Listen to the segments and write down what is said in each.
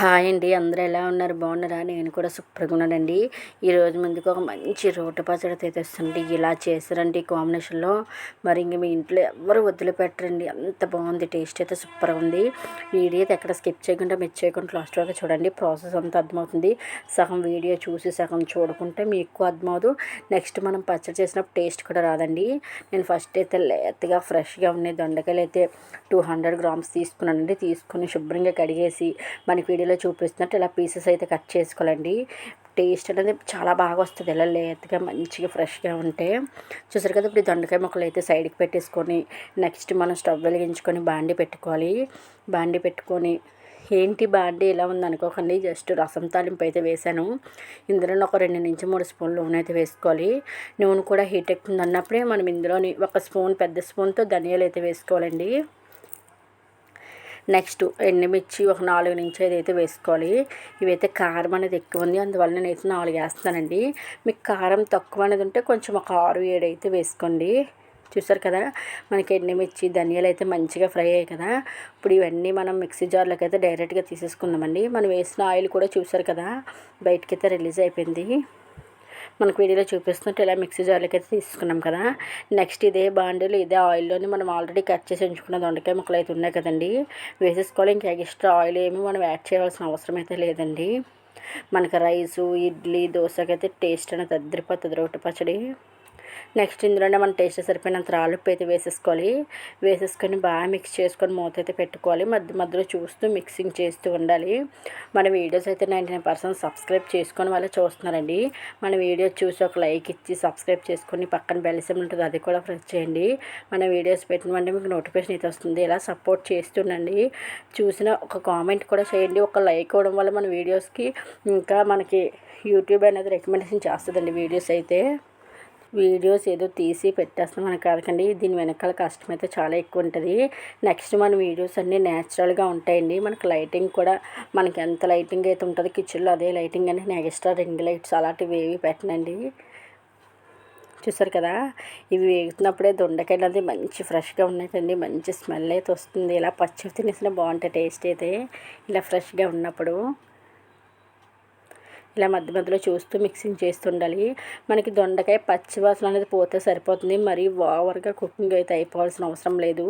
Hi అండి అందరూ ఎలా ఉన్నారు? బాగున్నారా? నేను కూడా సూపర్గా ఉన్నానండి. ఈరోజు ముందుకు ఒక మంచి రోటి పచ్చడి అయితే తెస్తుంది ఇలా ఈ కాంబినేషన్లో. మరి ఇంక మీ ఇంట్లో ఎవరు వదిలిపెట్టరండి. అంత బాగుంది టేస్ట్ అయితే సూపర్గా ఉంది. వీడియో అయితే ఎక్కడ స్కిప్ చేయకుండా మిస్ చేయకుండా లాస్ట్ వరకు చూడండి. ప్రాసెస్ అంతా అర్థమవుతుంది. సగం వీడియో చూసి సగం చూడకుంటే మీకు అర్థమవుదు. నెక్స్ట్ మనం పచ్చడి చేసినప్పుడు టేస్ట్ కూడా రాదండి. నేను ఫస్ట్ అయితే లేతగా ఫ్రెష్గా ఉన్నాయి దొండకాయలు అయితే టూ హండ్రెడ్ గ్రామ్స్ తీసుకున్నానండి. తీసుకుని శుభ్రంగా కడిగేసి మనకి వీడియో వీడియోలో చూపిస్తున్నట్టు ఇలా పీసెస్ అయితే కట్ చేసుకోవాలండి. టేస్ట్ అనేది చాలా బాగా వస్తుంది. ఇలా లేతగా మంచిగా ఫ్రెష్గా ఉంటే. చూసారు కదా ఇప్పుడు దొండకాయ ముక్కలు అయితే సైడ్కి పెట్టేసుకొని నెక్స్ట్ మనం స్టవ్ వెలిగించుకొని బాండి పెట్టుకోవాలి. బాండి పెట్టుకొని ఏంటి బాండి? ఇలా ఉంది అనుకోకండి. జస్ట్ రసం తాలింపు అయితే వేసాను. ఇందులో ఒక రెండు నుంచి మూడు స్పూన్లు నూనె అయితే వేసుకోవాలి. నూనె కూడా హీట్ ఎక్కుతుంది అన్నప్పుడే మనం ఇందులోని ఒక స్పూన్ పెద్ద స్పూన్తో ధనియాలు అయితే వేసుకోవాలండి. నెక్స్ట్ ఎండుమిర్చి ఒక నాలుగు నుంచి ఏదైతే అయితే వేసుకోవాలి. ఇవైతే కారం అనేది ఎక్కువ ఉంది. అందువల్ల నేనైతే నాలుగు వేస్తానండి మీకు కారం తక్కువ అనేది ఉంటే కొంచెం ఒక ఆరు ఏడు అయితే వేసుకోండి. చూసారు కదా మనకి ఎండుమిర్చి ధనియాలు అయితే మంచిగా ఫ్రై అయ్యాయి కదా. ఇప్పుడు ఇవన్నీ మనం మిక్సీ జార్లోకి అయితే డైరెక్ట్గా తీసేసుకుందామండి. మనం వేసిన ఆయిల్ కూడా చూసారు కదా బయటకైతే రిలీజ్ అయిపోయింది. మనకు వీడియోలో చూపిస్తున్నట్టు ఇలా మిక్సీ జార్లకి అయితే తీసుకున్నాం కదా. నెక్స్ట్ ఇదే బాండీలు ఇదే ఆయిల్లోని మనం ఆల్రెడీ కట్ చేసి ఉంచుకున్న దొండకాయ ముక్కలు అయితే ఉన్నాయి కదండి. వేసేసుకోవాలి ఇంకా ఎక్స్ట్రా ఆయిల్ ఏమి మనం యాడ్ చేయవలసిన అవసరం అయితే లేదండి. మనకు రైసు ఇడ్లీ దోశకైతే టేస్ట్ అనేది అద్దరిపోతుంది రోటి పచ్చడి. నెక్స్ట్ ఇందులోనే మనం టేస్ట్ సరిపోయినంత రాళ్ళుప్పు అయితే వేసేసుకోవాలి. వేసేసుకొని బాగా మిక్స్ చేసుకొని మూత అయితే పెట్టుకోవాలి. మధ్య మధ్యలో చూస్తూ మిక్సింగ్ చేస్తూ ఉండాలి. మన వీడియోస్ అయితే నైంటీ నైన్ పర్సెంట్ సబ్స్క్రైబ్ చేసుకొని వాళ్ళు చూస్తున్నారండి. మన వీడియో చూసి ఒక లైక్ ఇచ్చి సబ్స్క్రైబ్ చేసుకొని పక్కన బెల్ ఉంటుంది అది కూడా ప్రెస్ చేయండి. మన వీడియోస్ పెట్టినవంటే మీకు నోటిఫికేషన్ అయితే వస్తుంది. ఇలా సపోర్ట్ చేస్తుండండి చూసిన ఒక కామెంట్ కూడా చేయండి. ఒక లైక్ ఇవ్వడం వల్ల మన వీడియోస్కి ఇంకా మనకి యూట్యూబ్ అనేది రికమెండేషన్ చేస్తుందండి వీడియోస్ అయితే. వీడియోస్ ఏదో తీసి పెట్టేస్తాం అని కాదకండి. దీని వెనకాల కష్టం అయితే చాలా ఎక్కువ ఉంటుంది. నెక్స్ట్ మన వీడియోస్ అన్నీ న్యాచురల్గా ఉంటాయండి. మనకి లైటింగ్ కూడా మనకి ఎంత లైటింగ్ అయితే ఉంటుందో కిచెన్లో అదే లైటింగ్ అని ఎక్స్ట్రా రింగ్ లైట్స్ అలాంటివి ఏవి పెట్టనండి. చూసారు కదా? ఇవి వేగుతున్నప్పుడే దొండకాయలు అది మంచి ఫ్రెష్గా ఉన్నాయండి. మంచి స్మెల్ అయితే వస్తుంది. ఇలా పచ్చి తినేసిన బాగుంటాయి టేస్ట్ అయితే. ఇలా ఫ్రెష్గా ఉన్నప్పుడు. ఇలా మధ్య మధ్యలో చూస్తూ మిక్సింగ్ చేస్తుండాలి. మనకి దొండకాయ పచ్చివాసన అనేది పోతే సరిపోతుంది. మరి ఓవర్గా కుకింగ్ అయితే అయిపోవాల్సిన అవసరం లేదు.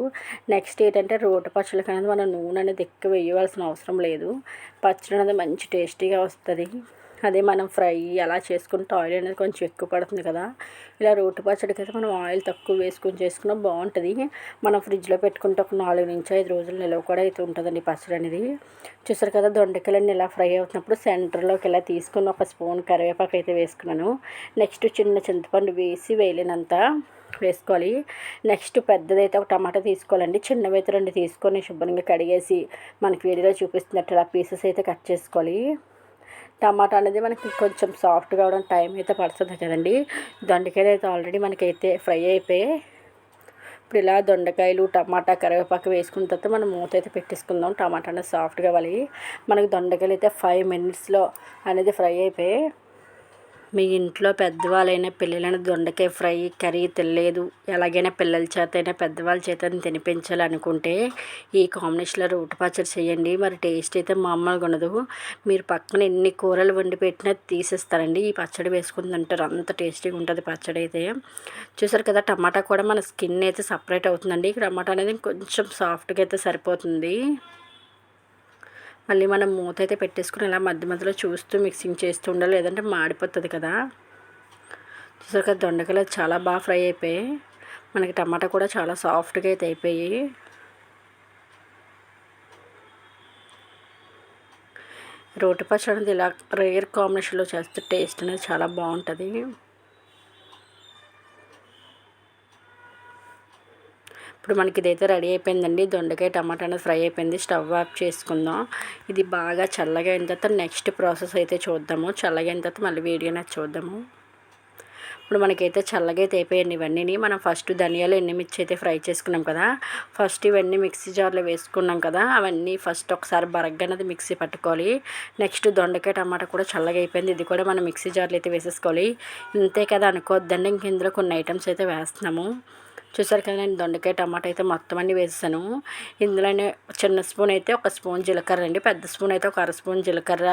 నెక్స్ట్ ఏంటంటే రోటి పచ్చళ్ళకి అనేది మనం నూనె అనేది ఎక్కువ వేయవలసిన అవసరం లేదు. పచ్చడి అనేది మంచి టేస్టీగా వస్తుంది. అదే మనం ఫ్రై అలా చేసుకుంటే ఆయిల్ అనేది కొంచెం ఎక్కువ పడుతుంది కదా. ఇలా రోటి పచ్చడికి అయితే మనం ఆయిల్ తక్కువ వేసుకొని చేసుకున్నా బాగుంటుంది. మనం ఫ్రిడ్జ్లో పెట్టుకుంటే ఒక నాలుగు నుంచి ఐదు రోజులు నిలవ కూడా అయితే ఉంటుందండి పచ్చడి అనేది. చూసారు కదా దొండకాయలన్నీ ఇలా ఫ్రై అవుతున్నప్పుడు సెంటర్లోకి ఇలా తీసుకుని ఒక స్పూన్ కరివేపాకు అయితే వేసుకున్నాను. నెక్స్ట్ చిన్న చింతపండు వేసి వేయలేనంత వేసుకోవాలి. నెక్స్ట్ పెద్దదైతే ఒక టమాటా తీసుకోవాలండి. చిన్నవైతే రెండు తీసుకొని శుభ్రంగా కడిగేసి మనకి వీడియోలో చూపిస్తున్నట్టు ఇలా పీసెస్ అయితే కట్ చేసుకోవాలి. టమాటా అనేది మనకి కొంచెం సాఫ్ట్ కావడం టైం అయితే పడుతుంది కదండి. దొండకాయలు అయితే ఆల్రెడీ మనకైతే ఫ్రై అయిపోయి ఇప్పుడు ఇలా దొండకాయలు టమాటా కరివేపాకు వేసుకున్న తర్వాత మనం మూత అయితే పెట్టేసుకుందాం. టమాటా అనేది సాఫ్ట్గా కావాలి మనకి దొండకాయలు అయితే ఫైవ్ మినిట్స్లో అనేది ఫ్రై అయిపోయి మీ ఇంట్లో పెద్దవాళ్ళైనా పిల్లలను దొండకాయ ఫ్రై కర్రీ తెలియదు ఎలాగైనా పిల్లల చేత అయినా పెద్దవాళ్ళ చేత తినిపించాలనుకుంటే ఈ కాంబినేషన్లో రోటి పచ్చడి చేయండి. మరి టేస్ట్ అయితే మామూలుగా ఉండదు. మీరు పక్కన ఎన్ని కూరలు వండి పెట్టినా తీసేస్తారండి. ఈ పచ్చడి వేసుకుని తింటారు. అంత టేస్టీగా ఉంటుంది పచ్చడి అయితే. చూసారు కదా టమాటా కూడా మన స్కిన్ అయితే సపరేట్ అవుతుందండి. టమాటా అనేది కొంచెం సాఫ్ట్గా అయితే సరిపోతుంది. మళ్ళీ మనం మూత అయితే పెట్టేసుకుని ఇలా మధ్య మధ్యలో చూస్తూ మిక్సింగ్ చేస్తూ ఉండాలి. లేదంటే మాడిపోతుంది కదా. చూసారు కదా దొండకాయలు చాలా బాగా ఫ్రై అయిపోయాయి. మనకి టమాటా కూడా చాలా సాఫ్ట్గా అయితే అయిపోయి రోటి పచ్చడి ఇలా రేర్ కాంబినేషన్లో చేస్తే టేస్ట్ అనేది చాలా బాగుంటుంది. ఇప్పుడు మనకి ఇదైతే రెడీ అయిపోయిందండి. దొండకాయ టమాటా అనేది ఫ్రై అయిపోయింది. స్టవ్ ఆఫ్ చేసుకుందాం. ఇది బాగా చల్లగా అయిన తర్వాత నెక్స్ట్ ప్రాసెస్ అయితే చూద్దాము. చల్లగా అయిన తర్వాత మళ్ళీ వీడియో చూద్దాము. ఇప్పుడు మనకైతే చల్లగా అయితే ఇవన్నీ మనం ఫస్ట్ ధనియాలు ఎండుమిర్చి అయితే ఫ్రై చేసుకున్నాం కదా. ఫస్ట్ ఇవన్నీ మిక్సీ జార్లో వేసుకున్నాం కదా. అవన్నీ ఫస్ట్ ఒకసారి బరగ్గా అనేది మిక్సీ పట్టుకోవాలి. నెక్స్ట్ దొండకాయ టమాటా కూడా చల్లగా అయిపోయింది. ఇది కూడా మనం మిక్సీ జార్లో అయితే వేసేసుకోవాలి. ఇంతే కదా అనుకోవద్దండి. ఇంక ఇందులో కొన్ని ఐటమ్స్ అయితే వేస్తున్నాము. చూసారు కదా నేను దొండకాయ టమాటా అయితే మొత్తం అన్ని వేసాను ఇందులోనే చిన్న స్పూన్ అయితే ఒక స్పూన్ జీలకర్ర అండి. పెద్ద స్పూన్ అయితే ఒక అర స్పూన్ జీలకర్ర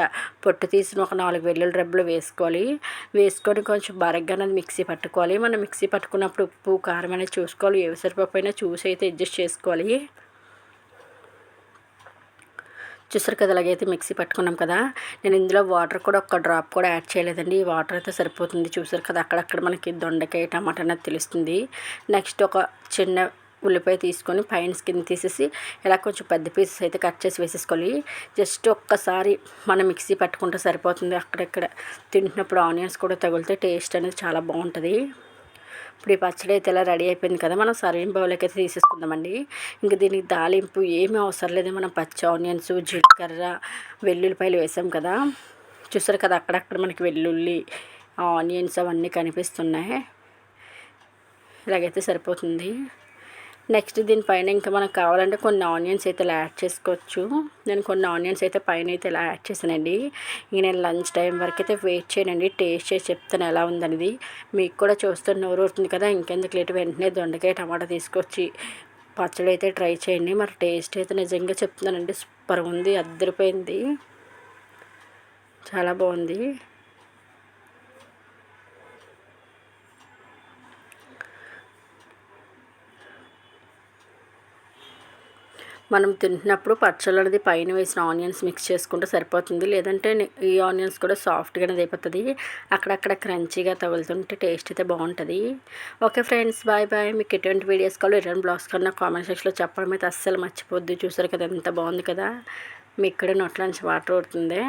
పొట్టు తీసిన ఒక నాలుగు వెల్లుల్లి రెబ్బలు వేసుకోవాలి. వేసుకొని కొంచెం బరగ్గా అనేది మిక్సీ పట్టుకోవాలి. మనం మిక్సీ పట్టుకున్నప్పుడు ఉప్పు కారం అనేది చూసుకోవాలి. ఏ సరిపోయినా అయినా చూసి అయితే అడ్జస్ట్ చేసుకోవాలి. చూసారు కదా అలాగైతే మిక్సీ పట్టుకున్నాం కదా. నేను ఇందులో వాటర్ కూడా ఒక డ్రాప్ కూడా యాడ్ చేయలేదండి. ఈ వాటర్ అయితే సరిపోతుంది చూసారు కదా అక్కడక్కడ మనకి దొండకాయ టమాటా అనేది తెలుస్తుంది. నెక్స్ట్ ఒక చిన్న ఉల్లిపాయ తీసుకొని పైన స్కిన్ తీసేసి ఇలా కొంచెం పెద్ద పీసెస్ అయితే కట్ చేసి వేసేసుకోవాలి. జస్ట్ ఒక్కసారి మనం మిక్సీ పట్టుకుంటే సరిపోతుంది. అక్కడక్కడ తింటున్నప్పుడు ఆనియన్స్ కూడా తగిలితే టేస్ట్ అనేది చాలా బాగుంటుంది. ఇప్పుడు ఈ పచ్చడి అయితే ఇలా రెడీ అయిపోయింది కదా మనం సర్వింగ్ బౌల్కి అయితే తీసేసుకుందామండి. ఇంకా దీనికి దాలింపు ఏమీ అవసరం లేదు మనం పచ్చి ఆనియన్స్ జీలకర్ర వెల్లుల్లిపాయలు వేసాం కదా. చూసారు కదా అక్కడక్కడ మనకి వెల్లుల్లి ఆనియన్స్ అవన్నీ కనిపిస్తున్నాయి. ఇలాగైతే సరిపోతుంది. నెక్స్ట్ దీనిపైన ఇంకా మనకు కావాలంటే కొన్ని ఆనియన్స్ అయితే ఇలా యాడ్ చేసుకోవచ్చు. నేను కొన్ని ఆనియన్స్ అయితే పైన అయితే ఇలా యాడ్ చేశానండి. ఇంక నేను లంచ్ టైం వరకు అయితే వెయిట్ చేయనండి. టేస్ట్ చేసి చెప్తాను ఎలా ఉందనేది. మీకు కూడా చూస్తే నోరు అవుతుంది కదా ఇంకెందుకు లేట్? వెంటనే దొండకాయ టమాటా తీసుకొచ్చి పచ్చడి అయితే ట్రై చేయండి. మరి టేస్ట్ అయితే నిజంగా చెప్తున్నానండి. సూపర్ ఉంది అద్దరిపోయింది. చాలా బాగుంది. మనం తింటున్నప్పుడు పచ్చళ్ళు అనేది పైన వేసిన ఆనియన్స్ మిక్స్ చేసుకుంటే సరిపోతుంది. లేదంటే ఈ ఆనియన్స్ కూడా సాఫ్ట్గానే అయిపోతుంది అక్కడక్కడ క్రంచీగా తగులుతుంటే టేస్ట్ అయితే బాగుంటుంది. Okay friends bye bye. మీకు ఎటువంటి వీడియోస్ కావాలో ఎటువంటి బ్లాగ్స్ కన్నా కామెంట్ సెక్షన్లో చెప్పడం అయితే అస్సలు మర్చిపోద్దు చూసారు కదా ఎంత బాగుంది కదా? మీ ఇక్కడ నోట్ల నుంచి వాటర్ అవుతుంది